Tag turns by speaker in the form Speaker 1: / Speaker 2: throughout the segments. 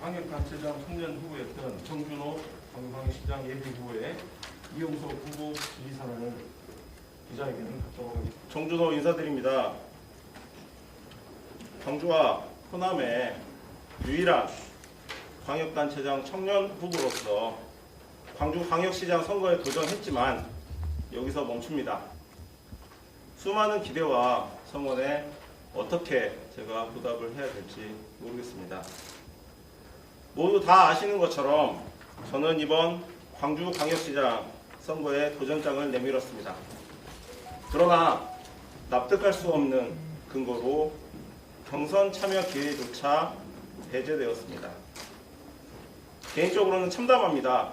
Speaker 1: 광역단체장 청년 후보였던 정준호 광역시장 예비 후보의 이용석 후보 지지선언을 기자회견을 갖도록 하겠습니다. 정준호 인사드립니다. 광주와 호남의 유일한 광역단체장 청년 후보로서 광주 광역시장 선거에 도전했지만 여기서 멈춥니다. 수많은 기대와 성원에 어떻게 제가 보답을 해야 될지 모르겠습니다. 모두 다 아시는 것처럼 저는 이번 광주 광역시장 선거에 도전장을 내밀었습니다. 그러나 납득할 수 없는 근거로 경선 참여 기회조차 배제되었습니다. 개인적으로는 참담합니다.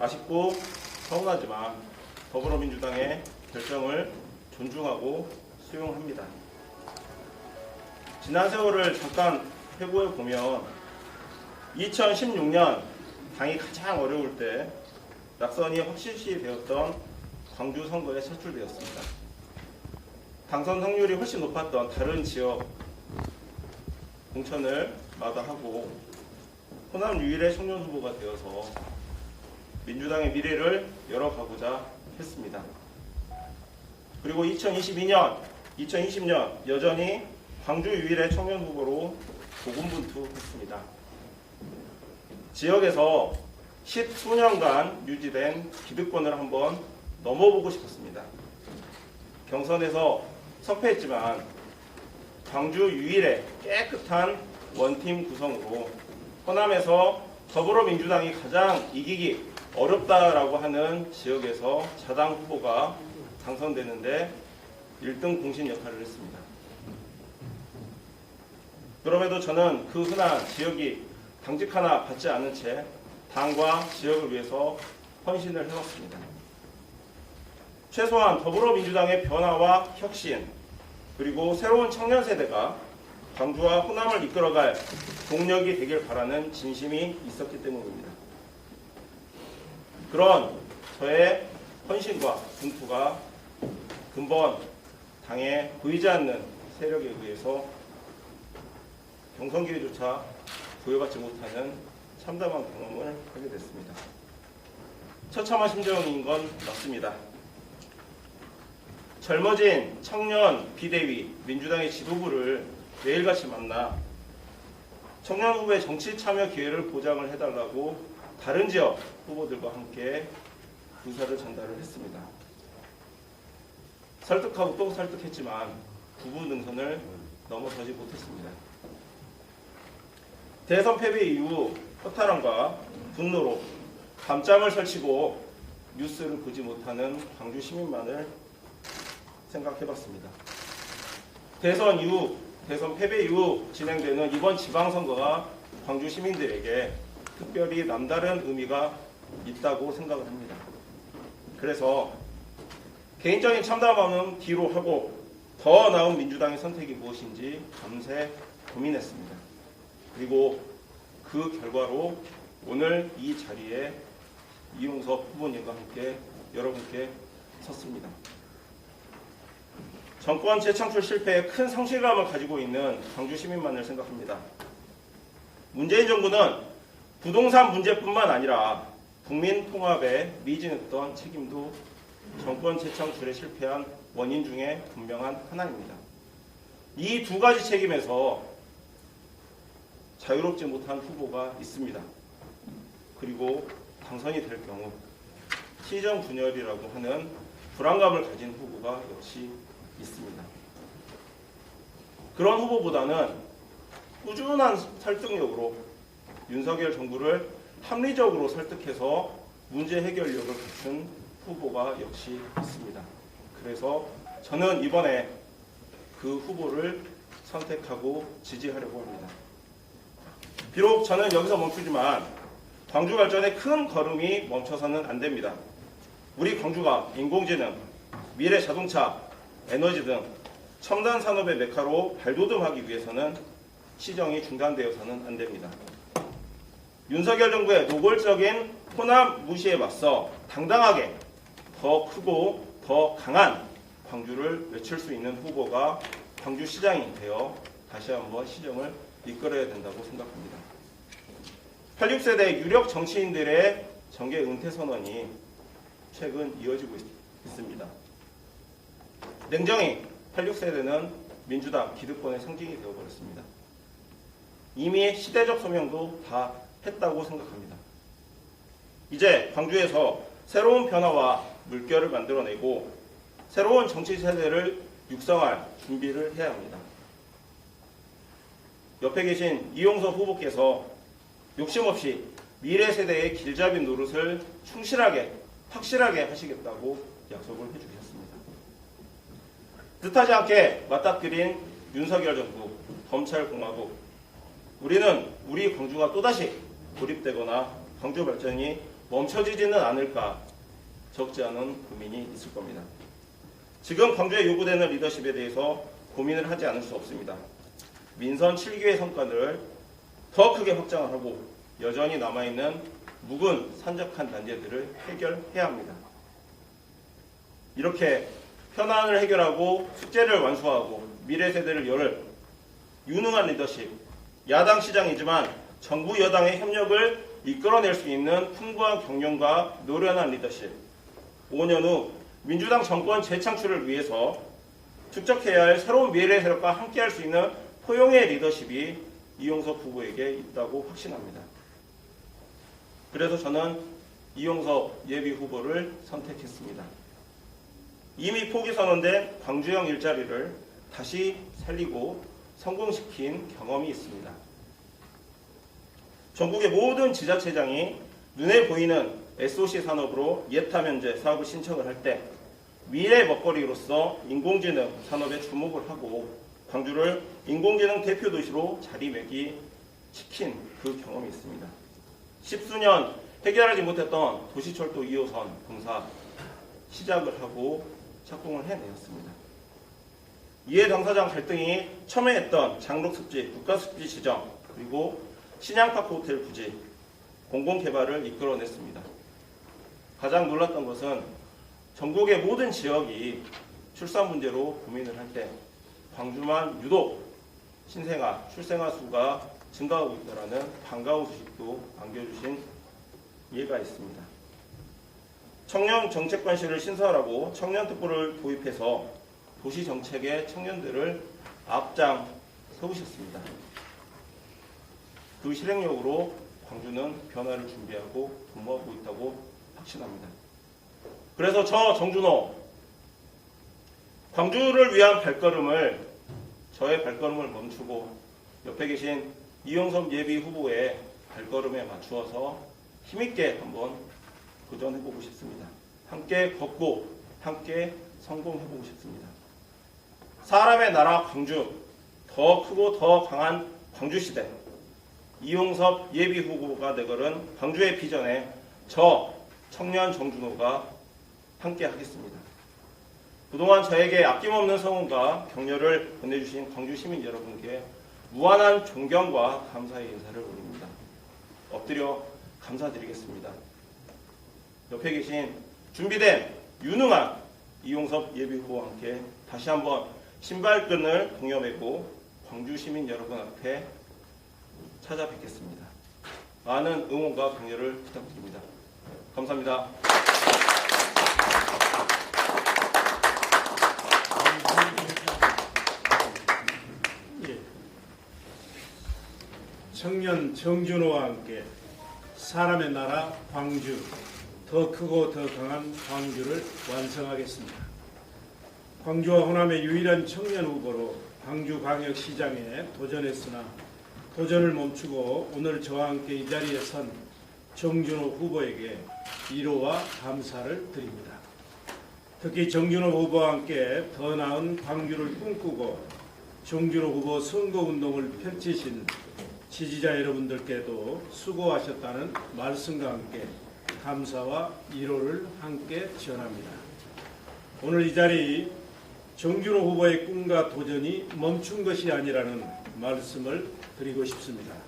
Speaker 1: 아쉽고 서운하지만 더불어민주당의 결정을 존중하고 수용합니다. 지난 세월을 잠깐 회고해 보면 2016년 당이 가장 어려울 때 낙선이 확실시 되었던 광주 선거에 차출되었습니다. 당선 확률이 훨씬 높았던 다른 지역 공천을 마다하고 호남 유일의 청년 후보가 되어서 민주당의 미래를 열어가고자 했습니다. 그리고 2022년, 2020년 여전히 광주 유일의 청년 후보로 고군분투했습니다. 지역에서 10수년간 유지된 기득권을 한번 넘어보고 싶었습니다. 경선에서 석패했지만 광주 유일의 깨끗한 원팀 구성으로 호남에서 더불어민주당이 가장 이기기 어렵다라고 하는 지역에서 자당 후보가 당선되는데 1등 공신 역할을 했습니다. 그럼에도 저는 그 흔한 지역이 당직 하나 받지 않은 채 당과 지역을 위해서 헌신을 해왔습니다. 최소한 더불어민주당의 변화와 혁신 그리고 새로운 청년 세대가 광주와 호남을 이끌어갈 동력이 되길 바라는 진심이 있었기 때문입니다. 그런 저의 헌신과 분투가 근본 당에 보이지 않는 세력에 의해서 경선 기회조차 부여받지 못하는 참담한 경험을 하게 됐습니다. 처참한 심정인 건 맞습니다. 젊어진 청년 비대위 민주당의 지도부를 매일같이 만나 청년 후보의 정치 참여 기회를 보장을 해달라고 다른 지역 후보들과 함께 의사를 전달을 했습니다. 설득하고 또 설득했지만 부부 능선을 넘어서지 못했습니다. 대선 패배 이후 허탈함과 분노로 밤잠을 설치고 뉴스를 보지 못하는 광주 시민만을 생각해봤습니다. 대선 이후, 대선 패배 이후 진행되는 이번 지방선거가 광주 시민들에게 특별히 남다른 의미가 있다고 생각을 합니다. 그래서 개인적인 참담함은 뒤로 하고 더 나은 민주당의 선택이 무엇인지 밤새 고민했습니다. 그리고 그 결과로 오늘 이 자리에 이용석 후보님과 함께 여러분께 섰습니다. 정권 재창출 실패에 큰 상실감을 가지고 있는 광주 시민만을 생각합니다. 문재인 정부는 부동산 문제뿐만 아니라 국민 통합에 미진했던 책임도 정권 재창출에 실패한 원인 중에 분명한 하나입니다. 이 두 가지 책임에서 자유롭지 못한 후보가 있습니다. 그리고 당선이 될 경우 시정 분열이라고 하는 불안감을 가진 후보가 역시 있습니다. 그런 후보보다는 꾸준한 설득력으로 윤석열 정부를 합리적으로 설득해서 문제 해결력을 갖춘 후보가 역시 있습니다. 그래서 저는 이번에 그 후보를 선택하고 지지하려고 합니다. 비록 저는 여기서 멈추지만 광주 발전의 큰 걸음이 멈춰서는 안 됩니다. 우리 광주가 인공지능, 미래 자동차, 에너지 등 첨단 산업의 메카로 발돋움하기 위해서는 시정이 중단되어서는 안 됩니다. 윤석열 정부의 노골적인 호남 무시에 맞서 당당하게 더 크고 더 강한 광주를 외칠 수 있는 후보가 광주시장이 되어 다시 한번 시정을 이끌어야 된다고 생각합니다. 86세대 유력 정치인들의 정계 은퇴 선언이 최근 이어지고 있, 있습니다. 냉정히 86세대는 민주당 기득권의 상징이 되어버렸습니다. 이미 시대적 소명도 다 했다고 생각합니다. 이제 광주에서 새로운 변화와 물결을 만들어내고 새로운 정치 세대를 육성할 준비를 해야 합니다. 옆에 계신 이용석 후보께서 욕심 없이 미래 세대의 길잡이 노릇을 충실하게 확실하게 하시겠다고 약속을 해주셨습니다. 뜻하지 않게 맞닥뜨린 윤석열 정부, 검찰공화국 우리는 우리 광주가 또다시 고립되거나 광주 발전이 멈춰지지는 않을까 적지 않은 고민이 있을 겁니다. 지금 광주에 요구되는 리더십에 대해서 고민을 하지 않을 수 없습니다. 민선 7기의 성과를 더 크게 확장을 하고 여전히 남아있는 묵은 산적한 난제들을 해결해야 합니다. 이렇게 현안을 해결하고 숙제를 완수하고 미래 세대를 열을 유능한 리더십, 야당 시장이지만 정부 여당의 협력을 이끌어낼 수 있는 풍부한 경영과 노련한 리더십, 5년 후 민주당 정권 재창출을 위해서 축적해야 할 새로운 미래 세력과 함께할 수 있는 포용의 리더십이 이용석 후보에게 있다고 확신합니다. 그래서 저는 이용석 예비 후보를 선택했습니다. 이미 포기 선언된 광주형 일자리를 다시 살리고 성공시킨 경험이 있습니다. 전국의 모든 지자체장이 눈에 보이는 SOC 산업으로 예타 면제 사업을 신청을 할 때 미래 먹거리로서 인공지능 산업에 주목을 하고 광주를 인공지능 대표 도시로 자리매기 시킨 그 경험이 있습니다. 십수년 해결하지 못했던 도시철도 2호선 공사 시작을 하고 착공을 해내었습니다. 이해 당사장 갈등이 첨예했던 장록습지, 국가습지 지정, 그리고 신양파크 호텔 부지, 공공개발을 이끌어냈습니다. 가장 놀랐던 것은 전국의 모든 지역이 출산 문제로 고민을 할 때 광주만 유독 신생아, 출생아 수가 증가하고 있다는 반가운 소식도 안겨주신 예가 있습니다. 청년 정책관실을 신설하고 청년 특보를 도입해서 도시 정책의 청년들을 앞장 세우셨습니다. 그 실행력으로 광주는 변화를 준비하고 근무하고 있다고 확신합니다. 그래서 저 정준호 광주를 위한 발걸음을 저의 발걸음을 멈추고 옆에 계신 이용섭 예비 후보의 발걸음에 맞추어서 힘있게 한번 도전해보고 싶습니다. 함께 걷고 함께 성공해보고 싶습니다. 사람의 나라 광주 더 크고 더 강한 광주 시대 이용섭 예비 후보가 내걸은 광주의 비전에 저 청년 정준호가 함께 하겠습니다. 그동안 저에게 아낌없는 성원과 격려를 보내주신 광주 시민 여러분께 무한한 존경과 감사의 인사를 올립니다. 엎드려 감사드리겠습니다. 옆에 계신 준비된 유능한 이용섭 예비 후보와 함께 다시 한번 신발끈을 동여매고 광주 시민 여러분 앞에 찾아뵙겠습니다. 많은 응원과 격려를 부탁드립니다. 감사합니다.
Speaker 2: 예. 청년 정준호와 함께 사람의 나라 광주 더 크고 더 강한 광주를 완성하겠습니다. 광주와 호남의 유일한 청년 후보로 광주광역시장에 도전했으나 도전을 멈추고 오늘 저와 함께 이 자리에 선 정준호 후보에게 위로와 감사를 드립니다. 특히 정준호 후보와 함께 더 나은 광주를 꿈꾸고 정준호 후보 선거운동을 펼치신 지지자 여러분들께도 수고하셨다는 말씀과 함께 감사와 위로를 함께 전합니다. 오늘 이 자리 정준호 후보의 꿈과 도전이 멈춘 것이 아니라는 말씀을 드리고 싶습니다.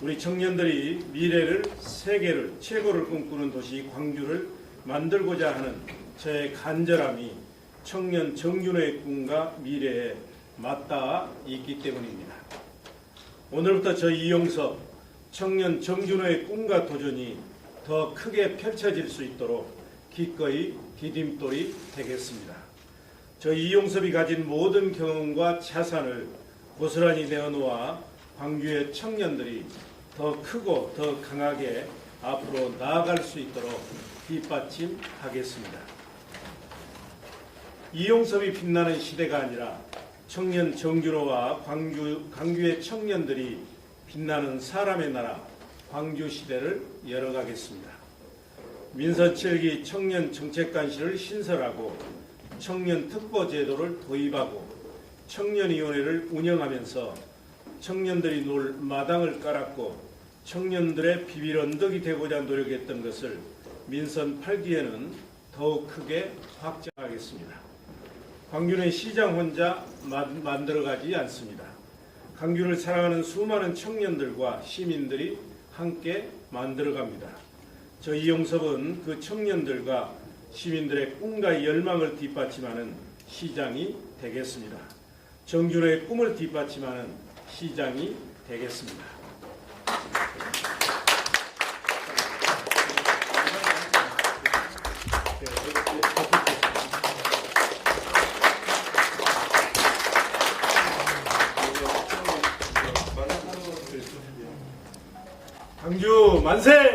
Speaker 2: 우리 청년들이 미래를 세계를 최고를 꿈꾸는 도시 광주를 만들고자 하는 저의 간절함이 청년 정준호의 꿈과 미래에 맞닿아 있기 때문입니다. 오늘부터 저 이용섭 청년 정준호의 꿈과 도전이 더 크게 펼쳐질 수 있도록 기꺼이 디딤돌이 되겠습니다. 저 이용섭이 가진 모든 경험과 자산을 고스란히 내어놓아 광주의 청년들이 더 크고 더 강하게 앞으로 나아갈 수 있도록 뒷받침하겠습니다. 이용섭이 빛나는 시대가 아니라 청년 정준호와 광주, 광주의 청년들이 빛나는 사람의 나라 광주 시대를 열어가겠습니다. 민선 7기 청년 정책관실을 신설하고 청년 특보 제도를 도입하고 청년위원회를 운영하면서 청년들이 놀 마당을 깔았고 청년들의 비빌 언덕이 되고자 노력했던 것을 민선 8기에는 더욱 크게 확장하겠습니다. 광주는 시장 혼자 만- 만들어가지 않습니다. 광주를 사랑하는 수많은 청년들과 시민들이 함께 만들어갑니다. 저 이용섭은 그 청년들과 시민들의 꿈과 열망을 뒷받침하는 시장이 되겠습니다. 정준호의 꿈을 뒷받침하는 시장이 되겠습니다. 광주 만세!